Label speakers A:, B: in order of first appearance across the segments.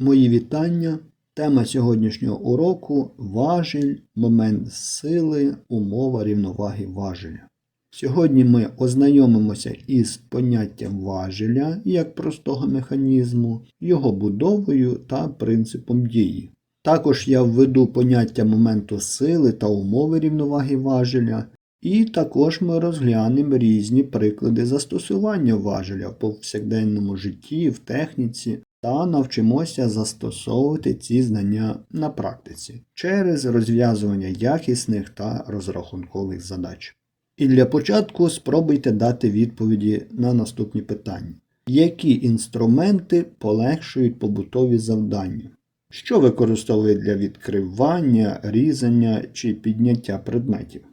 A: Мої вітання. Тема сьогоднішнього уроку важіль, момент сили, умова рівноваги важеля. Сьогодні ми ознайомимося із поняттям важеля як простого механізму, його будовою та принципом дії. Також я введу поняття моменту сили та умови рівноваги важеля, і також ми розглянемо різні приклади застосування важеля в повсякденному житті, в техніці та навчимося застосовувати ці знання на практиці через розв'язування якісних та розрахункових задач. І для початку спробуйте дати відповіді на наступні питання. Які інструменти полегшують побутові завдання? Що використовують для відкривання, різання чи підняття предметів?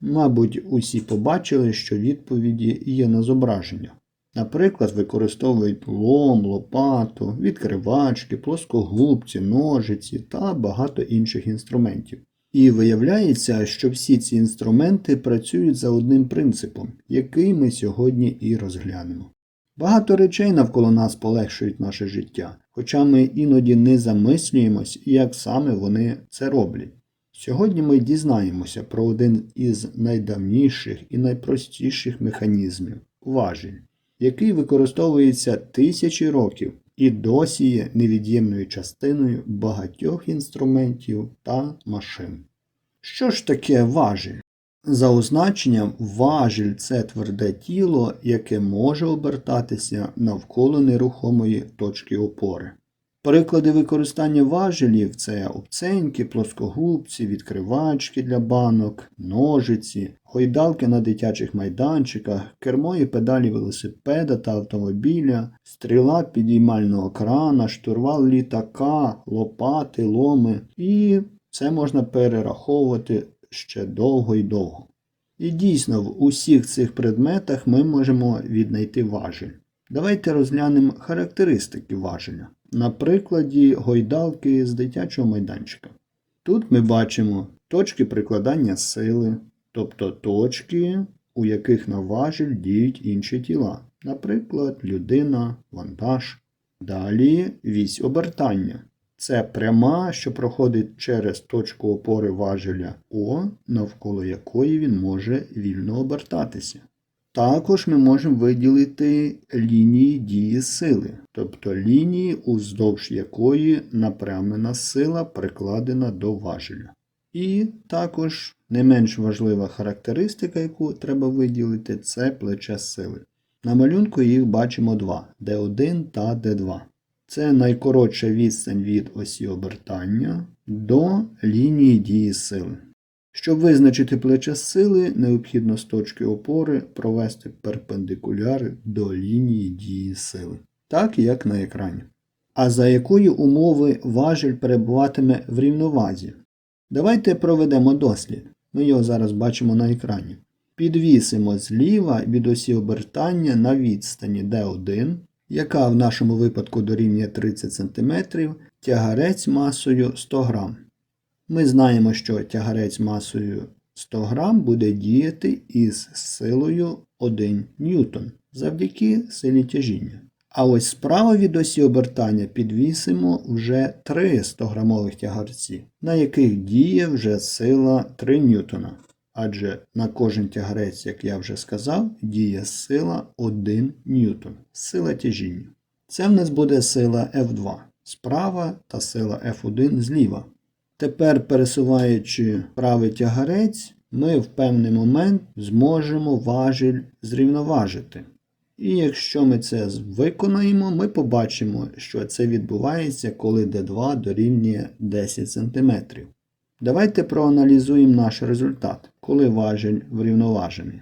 A: Мабуть, усі побачили, що відповіді є на зображення. Наприклад, використовують лом, лопату, відкривачки, плоскогубці, ножиці та багато інших інструментів. І виявляється, що всі ці інструменти працюють за одним принципом, який ми сьогодні і розглянемо. Багато речей навколо нас полегшують наше життя, хоча ми іноді не замислюємось, як саме вони це роблять. Сьогодні ми дізнаємося про один із найдавніших і найпростіших механізмів важіль, який використовується тисячі років і досі є невід'ємною частиною багатьох інструментів та машин. Що ж таке важіль? За означенням, важіль це тверде тіло, яке може обертатися навколо нерухомої точки опори. Приклади використання важелів це обценьки, плоскогубці, відкривачки для банок, ножиці, гойдалки на дитячих майданчиках, кермо і педалі велосипеда та автомобіля, стріла підіймального крана, штурвал літака, лопати, ломи. І це можна перераховувати ще довго і довго. І дійсно, в усіх цих предметах ми можемо віднайти важель. Давайте розглянемо характеристики важеля на прикладі гойдалки з дитячого майданчика. Тут ми бачимо точки прикладання сили, тобто точки, у яких на важіль діють інші тіла, наприклад, людина, вантаж. Далі вісь обертання. Це пряма, що проходить через точку опори важеля О, навколо якої він може вільно обертатися. Також ми можемо виділити лінії дії сили, тобто лінії, уздовж якої напрямлена сила прикладена до важеля. І також не менш важлива характеристика, яку треба виділити, це плече сили. На малюнку їх бачимо два D1 та D2. Це найкоротша відстань від осі обертання до лінії дії сили. Щоб визначити плече сили, необхідно з точки опори провести перпендикуляр до лінії дії сили, так як на екрані. А за якої умови важіль перебуватиме в рівновазі? Давайте проведемо дослід. Ми його зараз бачимо на екрані. Підвісимо зліва від осі обертання на відстані D1, яка в нашому випадку дорівнює 30 см, тягарець масою 100 г. Ми знаємо, що тягарець масою 100 грам буде діяти із силою 1 ньютон завдяки силі тяжіння. А ось справа від осі обертання підвісимо вже 3 100-грамових тягарці, на яких діє вже сила 3 ньютона. Адже на кожен тягарець, як я вже сказав, діє сила 1 ньютон, сила тяжіння. Це в нас буде сила F2 справа та сила F1 зліва. Тепер, пересуваючи правий тягарець, ми в певний момент зможемо важіль зрівноважити. І якщо ми це виконаємо, ми побачимо, що це відбувається, коли D2 дорівнює 10 см. Давайте проаналізуємо наш результат, коли важіль врівноважений.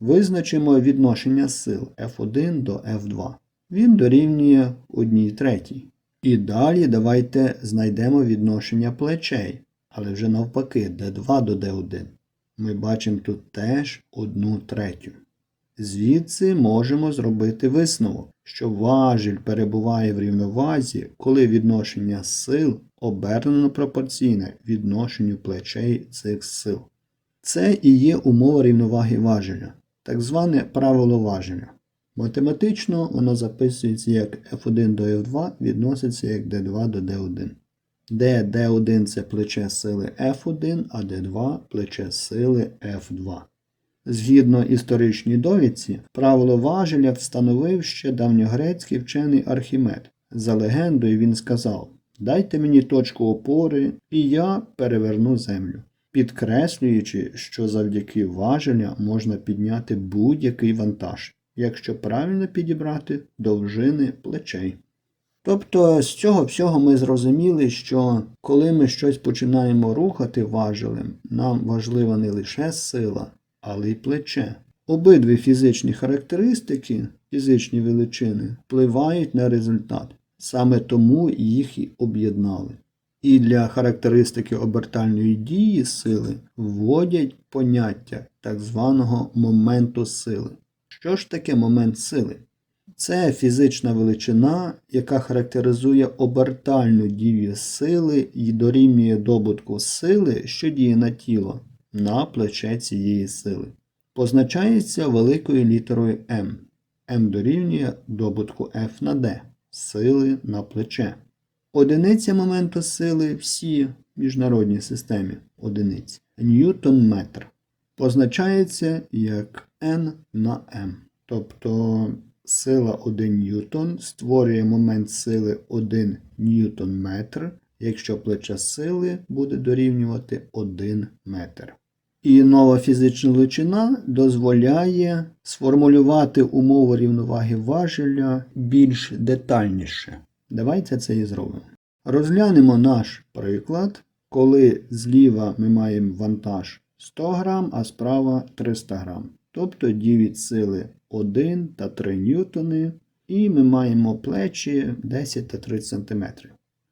A: Визначимо відношення сил F1 до F2. Він дорівнює 1 третій. І далі давайте знайдемо відношення плечей, але вже навпаки, D2 до D1. Ми бачимо тут теж 1 третю. Звідси можемо зробити висновок, що важіль перебуває в рівновазі, коли відношення сил обернено пропорційне відношенню плечей цих сил. Це і є умова рівноваги важеля, так зване правило важеля. Математично воно записується як F1 до F2, відноситься як D2 до D1. Де D1 це плече сили F1, а D2 плече сили F2. Згідно історичній довідці, правило важеля встановив ще давньогрецький вчений Архімед. За легендою він сказав: Дайте мені точку опори, і я переверну землю, підкреслюючи, що завдяки важеля можна підняти будь-який вантаж, якщо правильно підібрати довжини плечей. Тобто з цього всього ми зрозуміли, що коли ми щось починаємо рухати важелем, нам важлива не лише сила, але й плече. Обидві фізичні характеристики, фізичні величини, впливають на результат. Саме тому їх і об'єднали. І для характеристики обертальної дії сили вводять поняття так званого моменту сили. Що ж таке момент сили? Це фізична величина, яка характеризує обертальну дію сили і дорівнює добутку сили, що діє на тіло, на плече цієї сили. Позначається великою літерою М. М дорівнює добутку F на D сили на плече. Одиниця моменту сили всі міжнародній системі одиниць. Ньютон-метр позначається як N на M. Тобто сила 1 ньютон створює момент сили 1 ньютон-метр, якщо плече сили буде дорівнювати 1 метр. І нова фізична величина дозволяє сформулювати умови рівноваги важеля більш детальніше. Давайте це і зробимо. Розглянемо наш приклад, коли зліва ми маємо вантаж 100 грам, а справа 300 грам. Тобто дії сили 1 та 3 ньютони, і ми маємо плечі 10 та 30 см.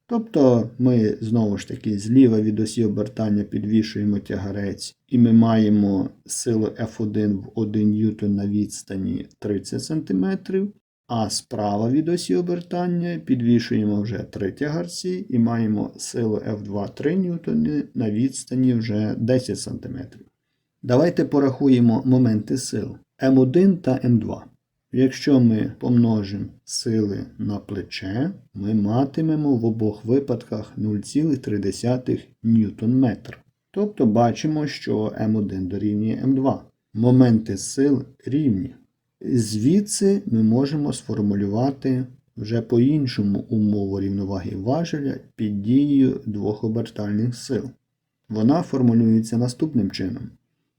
A: Тобто ми знову ж таки зліва від осі обертання підвішуємо тягарець, і ми маємо силу F1 в 1 ньютон на відстані 30 см, а справа від осі обертання підвішуємо вже 3 тягарці і маємо силу F2 3 ньютони на відстані вже 10 см. Давайте порахуємо моменти сил М1 та М2. Якщо ми помножимо сили на плече, ми матимемо в обох випадках 0,3 ньютон-метр. Тобто бачимо, що М1 дорівнює М2. Моменти сил рівні. Звідси ми можемо сформулювати вже по-іншому умову рівноваги важеля під дією двох обертальних сил. Вона формулюється наступним чином.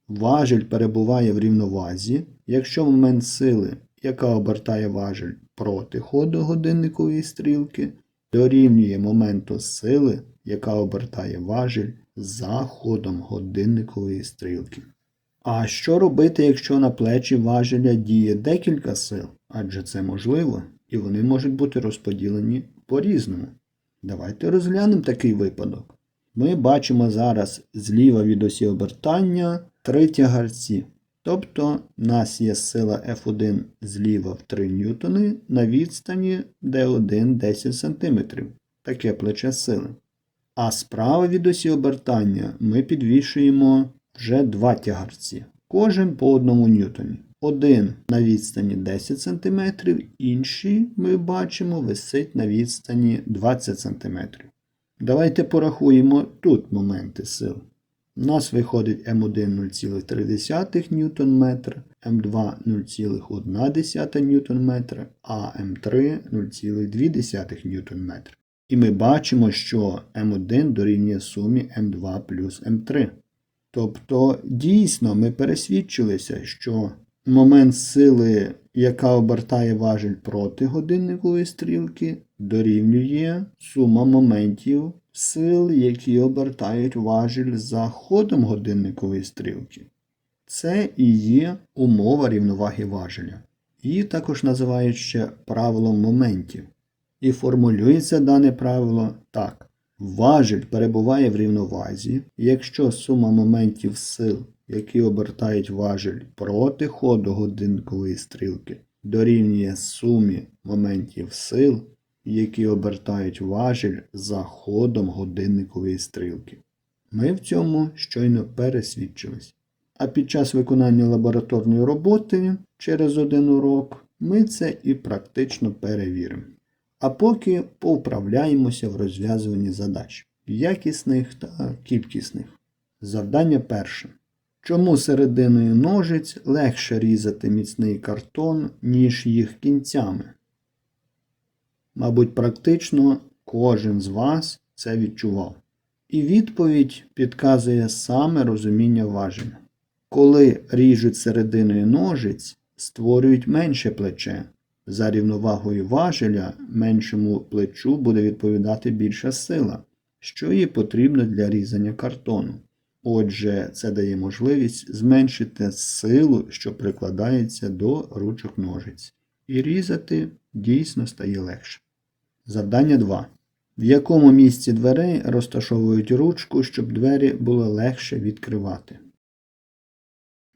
A: Важель перебуває в рівновазі, якщо момент сили, яка обертає важель проти ходу годинникової стрілки, дорівнює моменту сили, яка обертає важель за ходом годинникової стрілки. А що робити, якщо на плечі важеля діє декілька сил? Адже це можливо, і вони можуть бути розподілені по-різному. Давайте розглянемо такий випадок. Ми бачимо зараз зліва від осі обертання три тягарці. Тобто в нас є сила F1 зліва в 3 ньютони на відстані D1 10 см. Таке плече сили. А справа від осі обертання ми підвішуємо вже два тягарці. Кожен по одному ньютоні. Один на відстані 10 см, інший ми бачимо висить на відстані 20 см. Давайте порахуємо тут моменти сил. У нас виходить М1 0,3 ньютон-метр, М2 0,1 ньютон-метр, а М3 0,2 ньютон-метр. І ми бачимо, що М1 дорівнює сумі М2 плюс М3. Тобто, дійсно, ми пересвідчилися, що момент сили, яка обертає важель проти годинникової стрілки, дорівнює сума моментів сил, які обертають важіль за ходом годинникової стрілки. Це і є умова рівноваги важеля. Її також називають ще правилом моментів. І формулюється дане правило так. Важіль перебуває в рівновазі, якщо сума моментів сил, які обертають важіль проти ходу годинникової стрілки, дорівнює сумі моментів сил, які обертають важіль за ходом годинникової стрілки. Ми в цьому щойно пересвідчились. А під час виконання лабораторної роботи через один урок Ми це і практично перевіримо. А поки повправляємося в розв'язуванні задач якісних та кількісних. Завдання перше. Чому серединою ножиць легше різати міцний картон, ніж їх кінцями? Мабуть, практично кожен з вас це відчував. І відповідь підказує саме розуміння важення. Коли ріжуть серединою ножиць, створюють менше плече. За рівновагою важеля меншому плечу буде відповідати більша сила, що їй потрібно для різання картону. Отже, це дає можливість зменшити силу, що прикладається до ручок ножиць. І різати дійсно стає легше. Завдання 2. В якому місці дверей розташовують ручку, щоб двері було легше відкривати?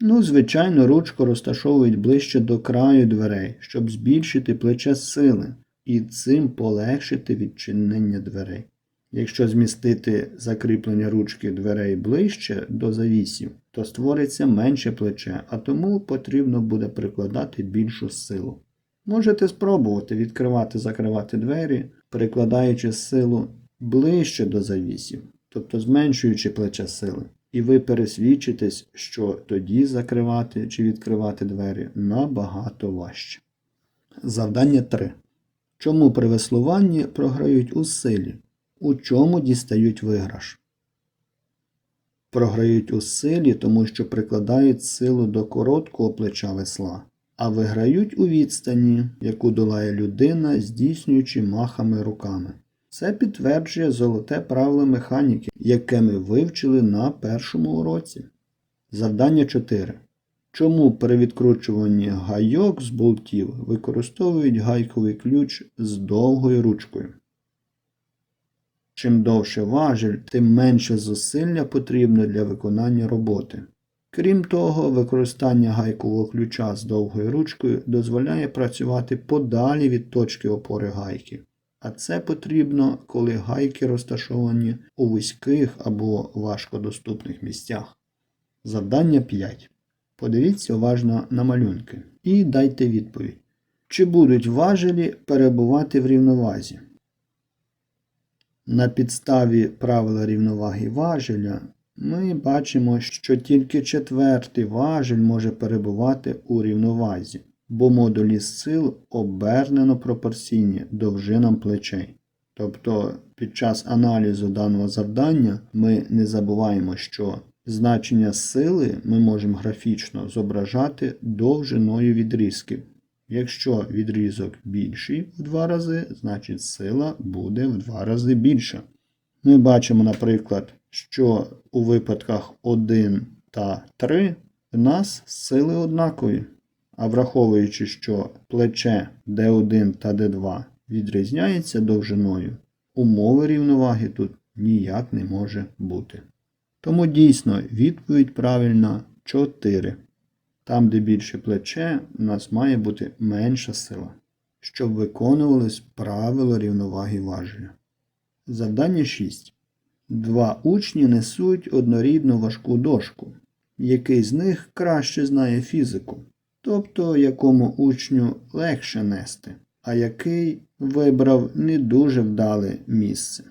A: Ну, звичайно, ручку розташовують ближче до краю дверей, щоб збільшити плече сили і цим полегшити відчинення дверей. Якщо змістити закріплення ручки дверей ближче до завісів, то створиться менше плече, а тому потрібно буде прикладати більшу силу. Можете спробувати відкривати закривати двері, прикладаючи силу ближче до завісів, тобто зменшуючи плече сили. І ви пересвідчитесь, що тоді закривати чи відкривати двері набагато важче. Завдання 3. Чому при веслуванні програють у силі? У чому дістають виграш? Програють у силі, тому що прикладають силу до короткого плеча весла, а виграють у відстані, яку долає людина, здійснюючи махами руками. Це підтверджує золоте правило механіки, яке ми вивчили на першому уроці. Завдання 4. Чому при відкручуванні гайок з болтів використовують гайковий ключ з довгою ручкою? Чим довше важіль, тим менше зусилля потрібно для виконання роботи. Крім того, використання гайкового ключа з довгою ручкою дозволяє працювати подалі від точки опори гайки. А це потрібно, коли гайки розташовані у вузьких або важкодоступних місцях. Завдання 5. Подивіться уважно на малюнки і дайте відповідь. Чи будуть важелі перебувати в рівновазі? На підставі правила рівноваги важеля ми бачимо, що тільки четвертий важель може перебувати у рівновазі, бо модулі сил обернено пропорційні довжинам плечей. Тобто під час аналізу даного завдання ми не забуваємо, що значення сили ми можемо графічно зображати довжиною відрізків. Якщо відрізок більший в два рази, значить сила буде в два рази більша. Ми бачимо, наприклад, що у випадках 1 та 3 в нас сили однакові. А враховуючи, що плече D1 та D2 відрізняється довжиною, умови рівноваги тут ніяк не може бути. Тому дійсно відповідь правильна 4. Там, де більше плече, у нас має бути менша сила, щоб виконувалось правило рівноваги важеля. Завдання 6. Два учні несуть однорідну важку дошку. Який з них краще знає фізику, тобто якому учню легше нести, а який вибрав не дуже вдале місце.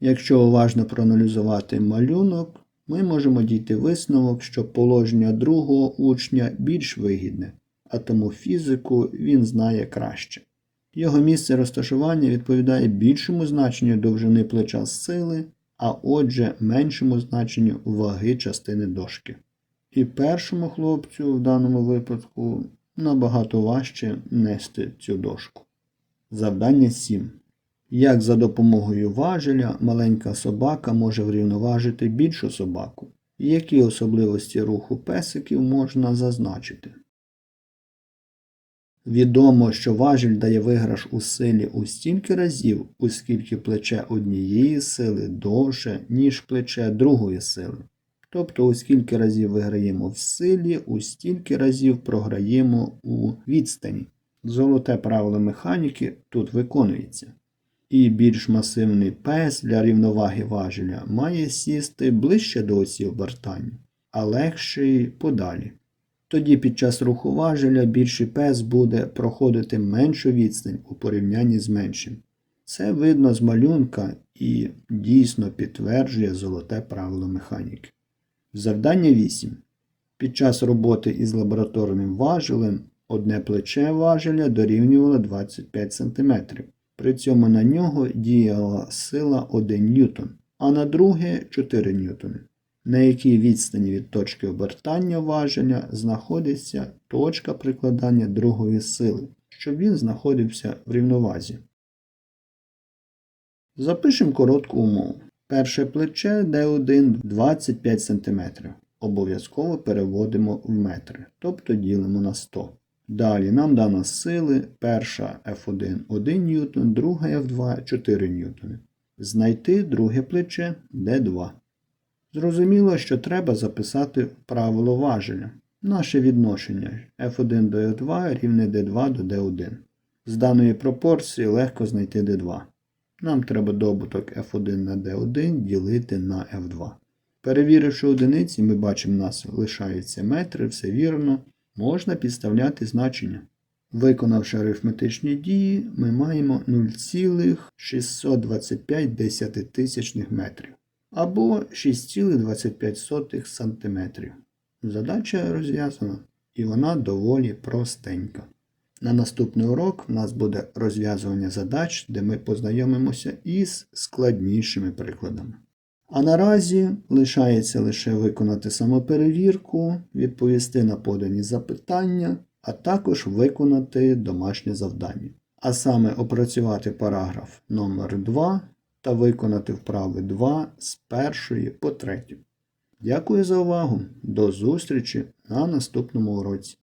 A: Якщо уважно проаналізувати малюнок, ми можемо дійти висновок, що положення другого учня більш вигідне, а тому фізику він знає краще. Його місце розташування відповідає більшому значенню довжини плеча сили, а отже меншому значенню ваги частини дошки. І першому хлопцю в даному випадку набагато важче нести цю дошку. Завдання 7. Як за допомогою важеля маленька собака може врівноважити більшу собаку? Які особливості руху песиків можна зазначити? Відомо, що важіль дає виграш у силі у стільки разів, оскільки плече однієї сили довше, ніж плече другої сили. Тобто, у скільки разів виграємо в силі, у стільки разів програємо у відстані. Золоте правило механіки тут виконується. І більш масивний пес для рівноваги важеля має сісти ближче до осі обертання, а легший подалі. Тоді під час руху важеля більший пес буде проходити меншу відстань у порівнянні з меншим. Це видно з малюнка і дійсно підтверджує золоте правило механіки. Завдання 8. Під час роботи із лабораторним важелем одне плече важеля дорівнювало 25 см. При цьому на нього діяла сила 1 ньютон, а на друге 4 ньютони. На якій відстані від точки обертання важеля знаходиться точка прикладання другої сили, щоб він знаходився в рівновазі. Запишемо коротку умову. Перше плече D1 25 см. Обов'язково переводимо в метри, тобто ділимо на 100. Далі нам дано сили. Перша F1 1 ньютон, друга F2 4 ньютони. Знайти друге плече D2. Зрозуміло, що треба записати правило важеля. Наше відношення F1 до F2 рівне D2 до D1. З даної пропорції легко знайти D2. Нам треба добуток F1 на D1 ділити на F2. Перевіривши одиниці, ми бачимо, нас лишаються метри, все вірно. Можна підставляти значення. Виконавши арифметичні дії, ми маємо 0,625 метрів або 6,25 см. Задача розв'язана і вона доволі простенька. На наступний урок в нас буде розв'язування задач, де ми познайомимося із складнішими прикладами. А наразі лишається лише виконати самоперевірку, відповісти на подані запитання, а також виконати домашнє завдання. А саме опрацювати параграф номер 2 та виконати вправи 2 з першої по третю. Дякую за увагу. До зустрічі на наступному уроці.